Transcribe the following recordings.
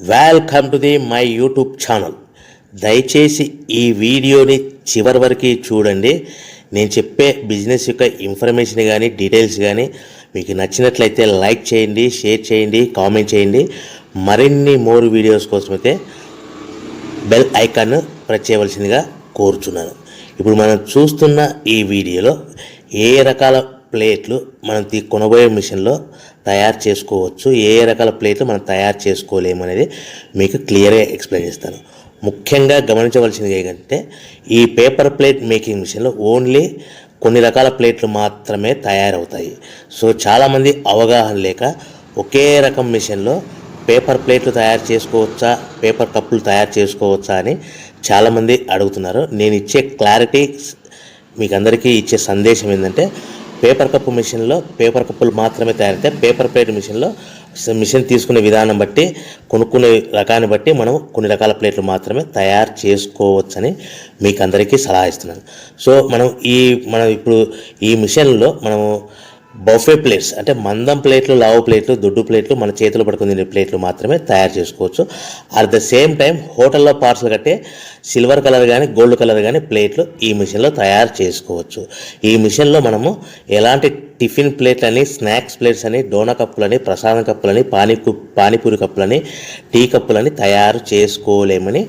Welcome to the my YouTube channel దయచేసి ఈ వీడియోని చివరి వరకు చూడండి. నేను చెప్పే బిజినెస్ యొక్క ఇన్ఫర్మేషన్ కానీ డీటెయిల్స్ కానీ మీకు నచ్చినట్లయితే లైక్ చేయండి షేర్ చేయండి కామెంట్ చేయండి. మరిన్ని మోర్ వీడియోస్ కోసం అయితే బెల్ ఐకాన్ ప్రెస్ చేయవలసిందిగా కోరుచున్నాను. ఇప్పుడు మనం చూస్తున్న ఈ వీడియోలో ఏ రకాల ప్లేట్లు మనం తీ కొనబోయే మిషన్లో తయారు చేసుకోవచ్చు. ఏ రకాల ప్లేట్లు మనం తయారు చేసుకోలేము అనేది మీకు క్లియర్గా ఎక్స్ప్లెయిన్ చేస్తాను. ముఖ్యంగా గమనించవలసింది ఏంటంటే ఈ పేపర్ ప్లేట్ మేకింగ్ మిషన్లో ఓన్లీ కొన్ని రకాల ప్లేట్లు మాత్రమే తయారవుతాయి. సో చాలామంది అవగాహన లేక ఒకే రకం మిషన్లో పేపర్ ప్లేట్లు తయారు చేసుకోవచ్చా పేపర్ కప్పులు తయారు చేసుకోవచ్చా అని చాలామంది అడుగుతున్నారు. నేను ఇచ్చే క్లారిటీ మీకు అందరికీ ఇచ్చే సందేశం ఏంటంటే పేపర్ కప్పు మిషన్లో పేపర్ కప్పులు మాత్రమే తయారైతే పేపర్ ప్లేట్ మిషన్లో మిషన్ తీసుకునే విధానం బట్టి కొనుక్కునే రకాన్ని బట్టి మనం కొన్ని రకాల ప్లేట్లు మాత్రమే తయారు చేసుకోవచ్చని మీకు అందరికీ సలహా ఇస్తున్నాను. సో మనం ఈ మనం ఇప్పుడు ఈ మిషన్లో మనము బఫే ప్లేట్స్ అంటే మందం ప్లేట్లు లావు ప్లేట్లు దొడ్డు ప్లేట్లు మన చేతులు పడుకుని తినే ప్లేట్లు మాత్రమే తయారు చేసుకోవచ్చు. అట్ ద సేమ్ టైం హోటల్లో పార్సల్ కట్టే సిల్వర్ కలర్ కానీ గోల్డ్ కలర్ కానీ ప్లేట్లు ఈ మిషన్లో తయారు చేసుకోవచ్చు. ఈ మిషన్లో మనము ఎలాంటి టిఫిన్ ప్లేట్లని స్నాక్స్ ప్లేట్స్ అని డోనా కప్పులని ప్రసాదం కప్పులని పానీ పానీపూరి కప్పులని టీ కప్పులని తయారు చేసుకోలేమని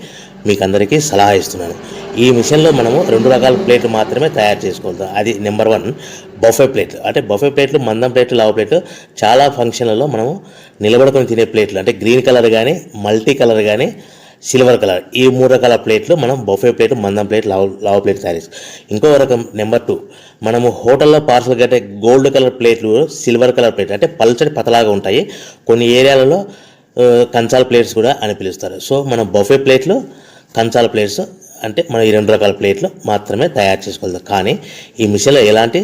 మీకు అందరికీ సలహా ఇస్తున్నాను. ఈ మిషన్లో మనము రెండు రకాల ప్లేట్లు మాత్రమే తయారు చేసుకోగలుగుతాం. అది నెంబర్ వన్ బఫే ప్లేట్లు. అంటే బఫే ప్లేట్లు మందం ప్లేట్లు లావు ప్లేట్లు చాలా ఫంక్షన్లలో మనము నిలబడుకొని తినే ప్లేట్లు. అంటే గ్రీన్ కలర్ కానీ మల్టీ కలర్ కానీ సిల్వర్ కలర్. ఈ మూడు రకాల ప్లేట్లు మనం బఫే ప్లేట్ మందం ప్లేట్ లావు లావు ప్లేట్ తయారు చేస్తాం. ఇంకో రకం నెంబర్ టూ మనము హోటల్లో పార్సల్ కట్టే గోల్డ్ కలర్ ప్లేట్లు సిల్వర్ కలర్ ప్లేట్. అంటే పల్చడి పతలాగా ఉంటాయి. కొన్ని ఏరియాలలో కంచాల ప్లేట్స్ కూడా అని పిలుస్తారు. సో మనం బఫే ప్లేట్లు కంచాల ప్లేట్స్ అంటే మనం ఈ రెండు రకాల ప్లేట్లు మాత్రమే తయారు చేసుకోగలుగుతాం కానీ ఈ మిషన్లో ఎలాంటి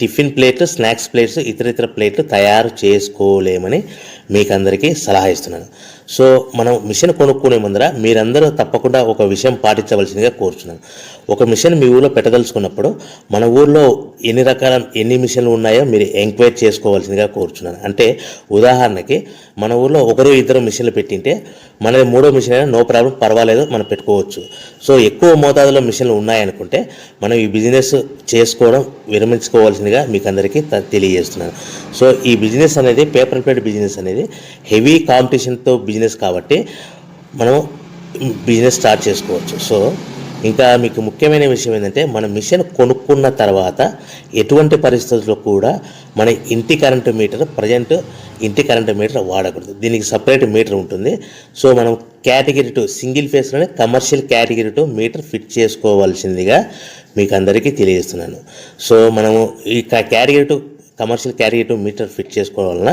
టిఫిన్ ప్లేట్లు స్నాక్స్ ప్లేట్స్ ఇతర ఇతర ప్లేట్లు తయారు చేసుకోలేమని మీకు అందరికీ సలహా ఇస్తున్నాను. సో మనం మిషన్ కొనుక్కునే ముందర మీరందరూ తప్పకుండా ఒక విషయం పాటించవలసిందిగా కోరుచున్నాను. ఒక మిషన్ మీ ఊళ్ళో పెట్టదలుచుకున్నప్పుడు మన ఊర్లో ఎన్ని రకాల ఎన్ని మిషన్లు ఉన్నాయో మీరు ఎంక్వైరీ చేసుకోవాల్సిందిగా కోరుచున్నాను. అంటే ఉదాహరణకి మన ఊర్లో ఒకరు ఇద్దరు మిషన్లు పెట్టింటే మనది మూడో మిషన్ అయినా నో ప్రాబ్లం పర్వాలేదు మనం పెట్టుకోవచ్చు. సో ఎక్కువ మోతాదులో మిషన్లు ఉన్నాయనుకుంటే మనం ఈ బిజినెస్ చేసుకోవడం విరమించుకోవాల్సిందిగా మీకు అందరికీ తెలియజేస్తున్నాను. సో ఈ బిజినెస్ అనేది పేపర్ ప్లేట్ బిజినెస్ అనేది హెవీ కాంపిటీషన్తో బిజినెస్ బిజినెస్ కాబట్టి మనం బిజినెస్ స్టార్ట్ చేసుకోవచ్చు. సో ఇంకా మీకు ముఖ్యమైన విషయం ఏంటంటే మన మిషన్ కొనుక్కున్న తర్వాత ఎటువంటి పరిస్థితుల్లో కూడా మన ఇంటి కరెంటు మీటర్ ప్రజెంట్ ఇంటి కరెంటు మీటర్ వాడకూడదు. దీనికి సపరేట్ మీటర్ ఉంటుంది. సో మనం category two single ఫేస్లోనే commercial category two meter fit చేసుకోవాల్సిందిగా మీకు అందరికీ తెలియజేస్తున్నాను. సో మనము ఈ category two commercial carrier meter fit చేసుకోవడం వలన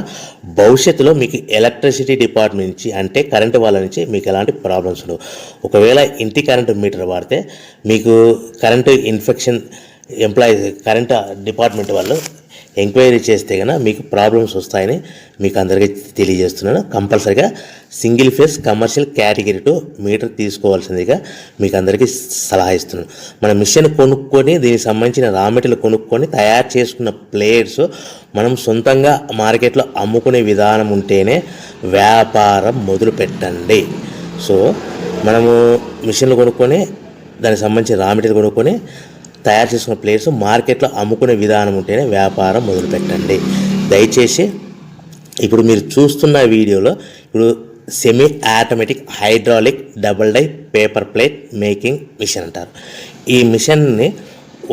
భవిష్యత్తులో మీకు ఎలక్ట్రిసిటీ డిపార్ట్మెంట్ నుంచి అంటే కరెంటు వాళ్ళ నుంచి మీకు ఎలాంటి ప్రాబ్లమ్స్ ఉండవు. ఒకవేళ ఇంటి కరెంటు మీటర్ వాడితే మీకు current infection employee current department వాళ్ళు ఎంక్వైరీ చేస్తే కనుక మీకు ప్రాబ్లమ్స్ వస్తాయని మీకు అందరికీ తెలియజేస్తున్నాను. కంపల్సరిగా single phase commercial category two meter తీసుకోవాల్సిందిగా మీకు అందరికీ సలహా ఇస్తున్నాను. మన మిషన్ కొనుక్కొని దీనికి సంబంధించిన రా మెటీరియల్ కొనుక్కొని తయారు చేసుకున్న ప్లేయర్స్ మనం సొంతంగా మార్కెట్లో అమ్ముకునే విధానం ఉంటేనే వ్యాపారం మొదలు పెట్టండి. సో మనము మిషన్లు కొనుక్కొని దానికి సంబంధించిన రా మెటీరియల్ కొనుక్కొని తయారు చేసుకున్న ప్లేయర్స్ మార్కెట్లో అమ్ముకునే విధానం ఉంటేనే వ్యాపారం మొదలుపెట్టండి. దయచేసి ఇప్పుడు మీరు చూస్తున్న వీడియోలో ఇప్పుడు semi automatic hydraulic double die paper plate making machine అంటారు. ఈ మిషన్ని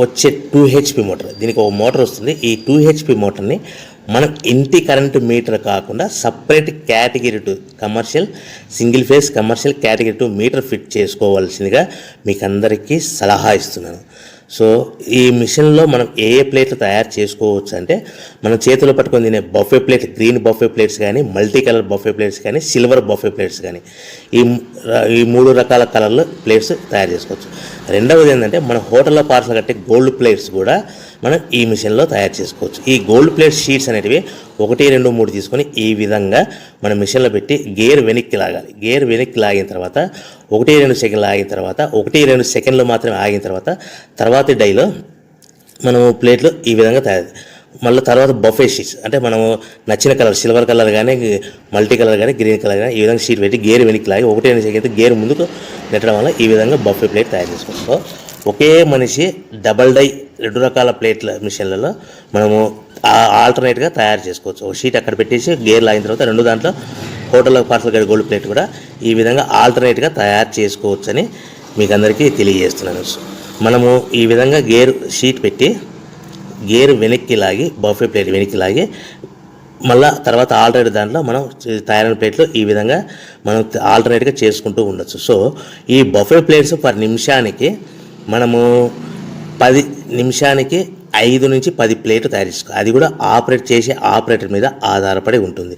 వచ్చే టూ హెచ్పి మోటార్ దీనికి ఒక మోటార్ వస్తుంది. ఈ టూ హెచ్పి మోటార్ని మనం ఇంటి కరెంటు మీటర్ కాకుండా separate category two commercial single phase commercial category two meter fit చేసుకోవాల్సిందిగా మీకు అందరికీ సలహా ఇస్తున్నాను. సో ఈ మిషన్లో మనం ఏ ఏ ప్లేట్లు తయారు చేసుకోవచ్చు అంటే మనం చేతిలో పట్టుకొని తినే buffet plate green buffet plates కానీ మల్టీ కలర్ బఫే ప్లేట్స్ కానీ సిల్వర్ బఫే ప్లేట్స్ కానీ ఈ ఈ మూడు రకాల కలర్లు ప్లేట్స్ తయారు చేసుకోవచ్చు. రెండవది ఏంటంటే మన హోటల్లో పార్సల్ కట్టే గోల్డ్ ప్లేట్స్ కూడా మనం ఈ మిషన్లో తయారు చేసుకోవచ్చు. ఈ గోల్డ్ ప్లేట్ షీట్స్ అనేటివి ఒకటి రెండు మూడు తీసుకొని ఈ విధంగా మన మిషన్లో పెట్టి గేర్ వెనక్కి లాగాలి. గేర్ వెనక్కి లాగిన తర్వాత ఒకటి రెండు సెకండ్లు ఆగిన తర్వాత ఒకటి రెండు సెకండ్లు మాత్రమే ఆగిన తర్వాత తర్వాత డైలో మనము ప్లేట్లు ఈ విధంగా తయారు మళ్ళీ తర్వాత బఫే షీట్స్. అంటే మనము నచ్చిన కలర్ సిల్వర్ కలర్ కానీ మల్టీ కలర్ కానీ గ్రీన్ కలర్ కానీ ఈ విధంగా షీట్ పెట్టి గేర్ వెనక్కి లాగి ఒకటే మనిషికి అయితే గేర్ ముందుకు నెట్టడం వల్ల ఈ విధంగా బఫే ప్లేట్ తయారు చేసుకోవచ్చు. ఒకే మనిషి డబల్ డై రెండు రకాల ప్లేట్ల మిషన్లలో మనము ఆల్టర్నేట్గా తయారు చేసుకోవచ్చు. ఒక షీట్ అక్కడ పెట్టేసి గేర్ లాగిన తర్వాత రెండు దాంట్లో హోటల్లో పార్సల్ గడి గోల్డ్ ప్లేట్ కూడా ఈ విధంగా ఆల్టర్నేట్గా తయారు చేసుకోవచ్చని మీకు అందరికీ తెలియజేస్తున్నాను. మనము ఈ విధంగా గేర్ షీట్ పెట్టి గేర్ వెనక్కి లాగి బఫే ప్లేట్ వెనక్కి లాగి మళ్ళా తర్వాత ఆల్టర్నేట్ దాంట్లో మనం తయారైన ప్లేట్లు ఈ విధంగా మనం ఆల్టర్నేట్గా చేసుకుంటూ ఉండొచ్చు. సో ఈ బఫే ప్లేట్స్ పర్ నిమిషానికి మనము పది నిమిషానికి ఐదు నుంచి పది ప్లేట్లు తయారు చేసుకో. అది కూడా ఆపరేట్ చేసే ఆపరేటర్ మీద ఆధారపడి ఉంటుంది.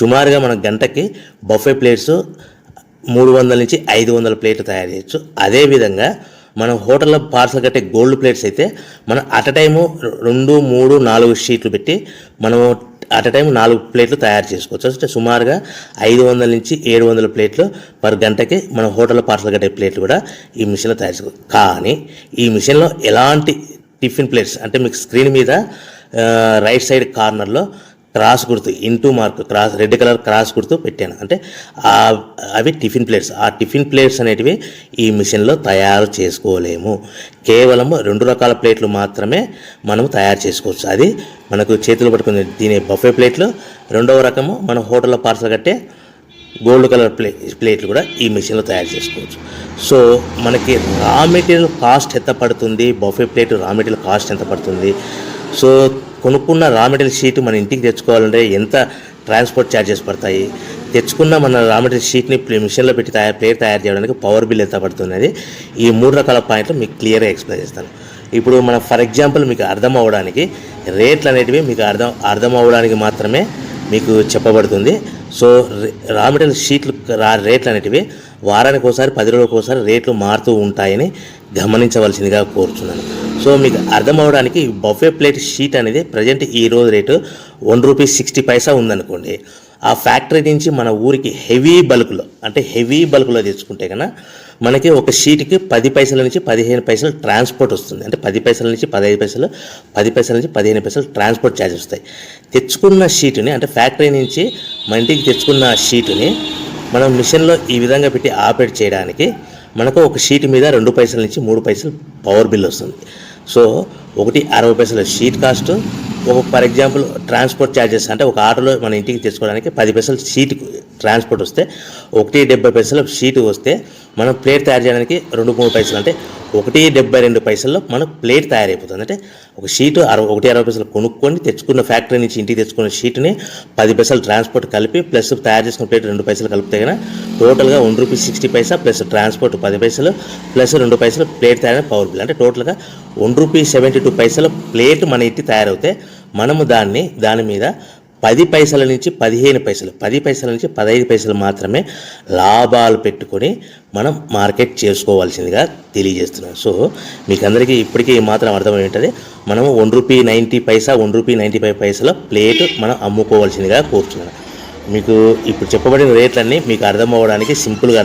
సుమారుగా మనం గంటకి బఫే ప్లేట్స్ మూడు వందల నుంచి ఐదు వందల ప్లేట్లు తయారు చేయొచ్చు. అదేవిధంగా మనం హోటల్లో పార్సల్ కట్టే గోల్డ్ ప్లేట్స్ అయితే మనం అట్ టైము రెండు మూడు నాలుగు షీట్లు పెట్టి మనము అట్ టైం నాలుగు ప్లేట్లు తయారు చేసుకోవచ్చు. అంటే సుమారుగా ఐదు వందల నుంచి ఏడు వందల ప్లేట్లు పర్ గంటకి మన హోటల్లో పార్సల్ కట్టే ప్లేట్లు కూడా ఈ మిషన్లో తయారు చేసుకోవచ్చు కానీ ఈ మిషన్లో ఎలాంటి టిఫిన్ ప్లేట్స్. అంటే మీకు స్క్రీన్ మీద రైట్ సైడ్ కార్నర్లో క్రాస్ గుర్తు into mark cross red colour cross గుర్తు పెట్టాను. అంటే అవి టిఫిన్ ప్లేట్స్. ఆ టిఫిన్ ప్లేట్స్ అనేటివి ఈ మిషన్లో తయారు చేసుకోలేము. కేవలం రెండు రకాల ప్లేట్లు మాత్రమే మనం తయారు చేసుకోవచ్చు. అది మనకు చేతులు పట్టుకుని తినే బఫే ప్లేట్లు. రెండవ రకము మన హోటల్లో పార్సల్ కట్టే గోల్డ్ కలర్ ప్లే ప్లేట్లు కూడా ఈ మిషన్లో తయారు చేసుకోవచ్చు. సో మనకి రా మెటీరియల్ కాస్ట్ ఎంత పడుతుంది? Buffet plate raw material cost ఎంత పడుతుంది? సో కొనుక్కున్న రా మెటీరియల్ షీట్ మన ఇంటికి తెచ్చుకోవాలంటే ఎంత ట్రాన్స్పోర్ట్ ఛార్జెస్ పడతాయి? తెచ్చుకున్న మన రా మెటీరియల్ షీట్ని మిషన్లో పెట్టి తయారు ప్లేట్ తయారు చేయడానికి పవర్ బిల్ ఎంత పడుతుంది ఈ మూడు రకాల పాయింట్లు మీకు క్లియర్గా ఎక్స్ప్లెయిన్ చేస్తాను. ఇప్పుడు మన ఫర్ ఎగ్జాంపుల్ మీకు అర్థం అవ్వడానికి రేట్లు అనేటివి మీకు అర్థం అర్థం అవ్వడానికి మాత్రమే మీకు చెప్పబడుతుంది. సో రే- రా మెటీరియల్ షీట్లు రా రేట్లు అనేటివి వారానికి ఒకసారి పది రోజులకు ఒకసారి రేట్లు మారుతూ ఉంటాయని గమనించవలసిందిగా కోరుచున్నాను. సో మీకు అర్థం అవడానికి బఫే ప్లేట్ షీట్ అనేది ప్రజెంట్ ఈ రోజు rate one rupee sixty paisa ఉందనుకోండి. ఆ ఫ్యాక్టరీ నుంచి మన ఊరికి హెవీ బల్క్లో అంటే హెవీ బల్క్లో తెచ్చుకుంటే కన్నా మనకి ఒక షీట్కి పది పైసల నుంచి పదిహేను పైసలు ట్రాన్స్పోర్ట్ వస్తుంది. అంటే పది పైసల నుంచి పదహైదు పైసలు పది పైసల నుంచి పదిహేను పైసలు ట్రాన్స్పోర్ట్ ఛార్జ్ వస్తాయి. తెచ్చుకున్న షీటుని అంటే ఫ్యాక్టరీ నుంచి మన ఇంటికి తెచ్చుకున్న షీటుని మనం మిషన్లో ఈ విధంగా పెట్టి ఆపరేట్ చేయడానికి మనకు ఒక షీట్ మీద రెండు పైసల నుంచి మూడు పైసలు పవర్ బిల్ వస్తుంది. సో ఒకటి అరవై పైసల షీట్ కాస్ట్ ఒక ఫర్ ఎగ్జాంపుల్ ట్రాన్స్పోర్ట్ ఛార్జెస్ అంటే ఒక ఆటోలో మన ఇంటికి తెచ్చుకోవడానికి పది పైసలు షీట్ ట్రాన్స్పోర్ట్ వస్తే ఒకటి డెబ్బై పైసలు షీట్ వస్తే మనం ప్లేట్ తయారు చేయడానికి రెండు మూడు పైసలు అంటే ఒకటి డెబ్బై రెండు పైసల్లో మనకు ప్లేట్ తయారైపోతుంది. అంటే ఒక షీటు అరవై ఒకటి అరవై పైసలు కొనుక్కొని తెచ్చుకున్న ఫ్యాక్టరీ నుంచి ఇంటికి తెచ్చుకున్న షీట్ని పది పైసలు ట్రాన్స్పోర్ట్ కలిపి ప్లస్ తయారు చేసుకున్న ప్లేట్ రెండు పైసలు కలిపితే కనుక టోటల్గా one rupee sixty paisa plus transport పది పైసలు ప్లస్ రెండు పైసలు ప్లేట్ తయారైన పవర్ బిల్. అంటే టోటల్గా వన్ రూపీ సెవెంటీ టూ పైసల ప్లేట్ మన ఇంటి తయారవుతే మనము దాన్ని దాని మీద పది పైసల నుంచి పదిహేను పైసలు పది పైసల నుంచి పదహైదు పైసలు మాత్రమే లాభాలు పెట్టుకొని మనం మార్కెట్ చేసుకోవాల్సిందిగా తెలియజేస్తున్నాం. సో మీకు అందరికీ ఇప్పటికీ మాత్రం అర్థమై ఉంటుంది. మనం one rupee ninety paisa one rupee ninety five పైసల ప్లేట్ మనం అమ్ముకోవాల్సిందిగా కోరుతున్నాను మీకు ఇప్పుడు చెప్పబడిన రేట్లన్నీ మీకు అర్థం అవ్వడానికి సింపుల్గా